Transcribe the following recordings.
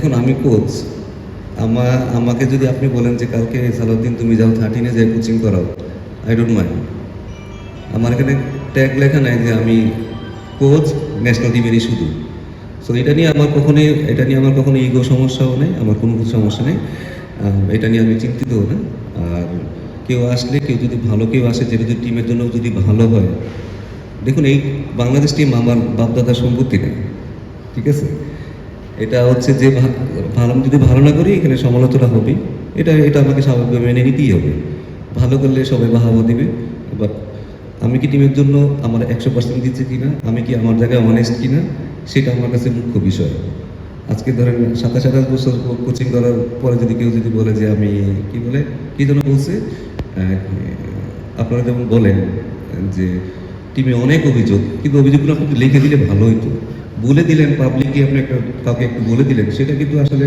এখন আমি কোচ। আমার আমাকে যদি আপনি বলেন যে কালকে সালাউদ্দিন তুমি যাও থার্টিনে যাই কোচিং করাও আই ডোন্ট মাইন্ড আমার এখানে ট্যাগ লেখা নাই যে আমি কোচ ন্যাশনাল টিমেরই শুধু। সো এটা নিয়ে আমার কখনোই, এটা নিয়ে আমার কখনো ইগো সমস্যাও নেই, আমার কোনো কিছু সমস্যা নেই। এটা নিয়ে আমি চিন্তিতও না। আর কেউ আসলে, কেউ যদি ভালো কেউ আসে যেটা যদি টিমের জন্য যদি ভালো হয়। দেখুন, এই বাংলাদেশ টিম আমার বাপদাদার সম্পত্তি নেই ঠিক আছে? এটা হচ্ছে যে ভালো যদি ভালো না করি, এখানে সমালোচনা হবে এটা এটা আমাকে স্বাভাবিকভাবে মেনে নিতেই হবে। ভালো করলে সবাই বাহাবা দিবে। বাট আমি কি টিমের জন্য আমার একশো পার্সেন্ট দিচ্ছে কিনা? আমি কি আমার জায়গায় অনেস্ট কিনা? সেটা আমার কাছে মুখ্য বিষয়। আজকে ধরেন সাতাশ আঠাশ বছর কোচিং করার পরে যদি কেউ যদি বলে যে আমি কি বলে, কি যেন বলছে? আপনারা যেমন বলেন যে টিমে অনেক অভিযোগ, কিন্তু অভিযোগগুলো আপনি লিখে দিলে ভালো হতো বলে দিলেন পাবলিককে আপনি একটা, কাউকে একটু বলে দিলেন, সেটা কিন্তু আসলে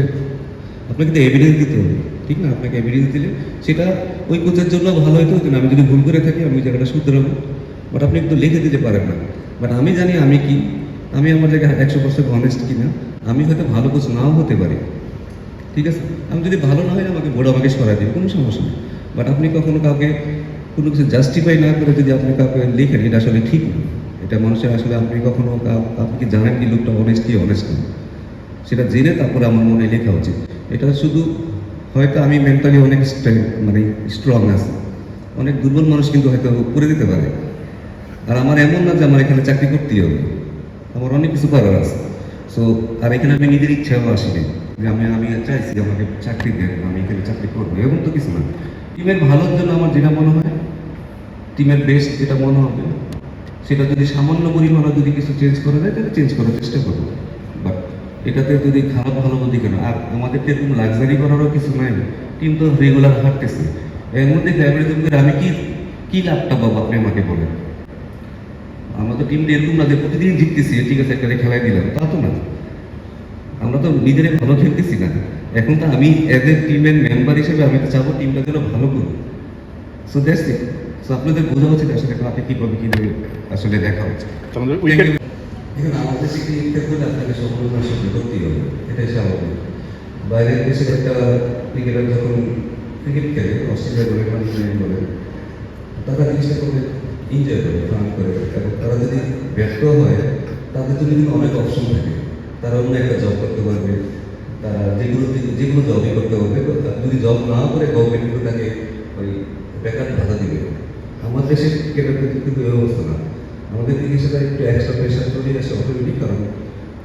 আপনাকে কিন্তু এভিডেন্স দিতে হবে, ঠিক না? আপনাকে এভিডেন্স দিলে সেটা ওই কোচের জন্য ভালো হতো, কিন্তু আমি যদি ভুল করে থাকি, আমি জায়গাটা শুধরাবো বাট আপনি একটু লিখে দিতে পারেন না। বাট আমি জানি আমি কি, আমি আমার জায়গায় একশো পার্সেন্ট অনেস্ট কিনা, আমি হয়তো ভালো কোচ নাও হতে পারি, ঠিক আছে? আমি যদি ভালো না হয় আমাকে বোর্ড আমাকে সরাই দিবে, কোনো সমস্যা নেই। বাট আপনি কখনো কাউকে কোনো কিছু জাস্টিফাই না করে যদি আপনি কাউকে লিখেন, এটা আসলে ঠিক না। এটা মানুষের আসলে, আপনি কখনো আপনি কি জানেন কি লোকটা অনেস্ট কি অনেস্ট না? সেটা জেনে তারপরে আমার মনে লেখা উচিত। এটা শুধু, হয়তো আমি মেন্টালি অনেক মানে স্ট্রং আছি। অনেক দুর্বল মানুষ কিন্তু হয়তো করে দিতে পারে। আর আমার এমন না যে আমার এখানে চাকরি করতেই হবে। আমার অনেক কিছু করার আছে। সো আর এখানে আমি নিজের ইচ্ছাও আসিনি যে আমি আমি চাইছি আমাকে চাকরি দেন, আমি এখানে চাকরি করব, এরকম তো কিছু না। টিমের ভালোর জন্য আমার যেটা মনে হয়, টিমের বেস্ট যেটা মনে হবে সেটা যদি সামান্য পরিমাণে যদি কিছু চেঞ্জ করা যায়, তাহলে চেঞ্জ করার চেষ্টা করব। বাট এটাতে যদি খারাপ ভালো বলতে কেন আর আমাদের তো এরকম লাক্সারি করারও কিছু নাই টিম তো রেগুলার হাঁটতেছে। এর মধ্যে ফ্যামিলি করে আমি কি কি লাভটা পাবো আপনি আমাকে বলেন? আমাদের টিমটা এরকম না যে প্রতিদিন জিততেছি, ঠিক আছে, একটা খেলায় দিলাম, তা তো না। আমরা তো নিজেরাই ভালো খেলতেছি না। এখন তো আমি এজ এ টিমের মেম্বার হিসেবে আমি তো চাবো টিমটা যেন ভালো করুক। সো দ্যাটস ইট সো আপনাদের বোঝা উচিত আসলে কাকে কীভাবে কীভাবে আসলে দেখা উচিত আমাদের দেখুন আমাদের ক্রিকেট খেলতে আপনাকে সফলতার সাথে করতেই হবে এটাই স্বাভাবিক। বাইরের দেশের একটা ক্রিকেটার যখন ক্রিকেট খেলে অস্ট্রেলিয়া বলে বা ইংল্যান্ড বলে তারা জিনিসটা করে এনজয় করে ফান করে। এবং তারা যদি ব্যর্থ হয় তাদের জন্য কিন্তু অনেক অপশন থাকে। তারা অন্য একটা জব করতে পারবে। তারা যেগুলো যেগুলো জবই করতে পারবে যদি জব না করে গভর্নমেন্ট তাকে ওই বেকার ভাতা দিবে আমার দেশের ক্রিকেটারদের কিন্তু এই অবস্থা না। আমাদের দিকে সেটা একটু এক্সট্রা প্রেশার চলে আসে অটোমেটিক কারণ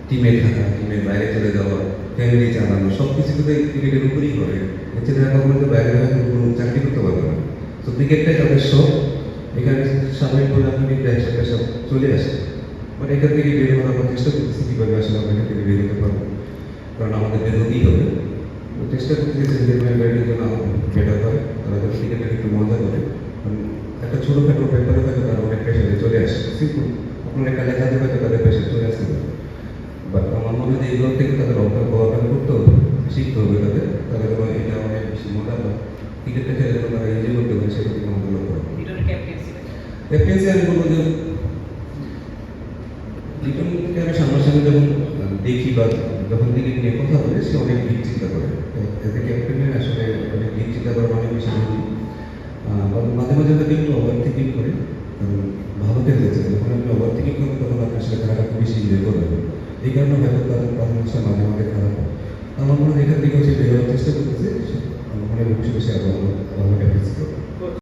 টিমে থাকা টিমের বাইরে চলে যাওয়া ফ্যামিলি চালানো সব কিছু এই ক্রিকেটের উপরেই করে। যারা কখনো তো বাইরে হয়ে কোনো চাকরি করতে পারবে না। তো ক্রিকেটটাই তাদের শখ এখানে স্বাভাবিকভাবে আপনি এক্সট্রা প্রেশার চলে আসে। বাট এখান থেকে বের হওয়ার আমরা চেষ্টা করতেছি কীভাবে আসলে আমরা এখান থেকে বের হতে পারব। কারণ আমাদের বের হতেই হবে। তো চেষ্টা করতেছি সেন্টারম্যান ব্যাটের জন্য বেটার করে তারা যেন ক্রিকেটটাকে একটু মজা করে। একটা ছোটোখাটো পেপারে হয়তো তারা অনেক প্রেশারে চলে আসে। সিম্পল আপনার একটা লেখাতে হয়তো তাদের প্রেশার চলে আসতে পারে। বাট আমার মনে হয় যে এগুলো থেকে তাদের অভ্যাস অভ্যাস করতে হবে শিখতে হবে তাদের। তাদের এটা অনেক বেশি মজা পায় ক্রিকেটটা খেলে যেন তারা এনজয় করতে পারে সেটা থেকে আমাদের লক্ষ্য লিটনের ক্যাপ্টেন্সি আমি বলব যে লিটনকে আমি সামনাসামনি যখন দেখি বা যখন থেকে নিয়ে কথা বলে সে অনেক দিক চিন্তা করে। এতে ক্যাপ্টেনের আসলে অনেক দিক চিন্তা করার অনেক বেশি একটু ওভার থিঙ্কিং করে ভালো খেলতে যখন আপনি ওভার থিঙ্কিং করবেন তখন আপনার সাথে খারাপ খুবই এনজয় করবেন এই কারণে হয়তো তাদের পারফরমেন্সটা মাঝে মাঝে খারাপ হয়। আমার মনে হয় এখান থেকে সে বেরোবার চেষ্টা করতেছে আমার মনে হয় ভবিষ্যতে সে আরও ভালো ভালো ক্যাপ্টেন্সি করবে।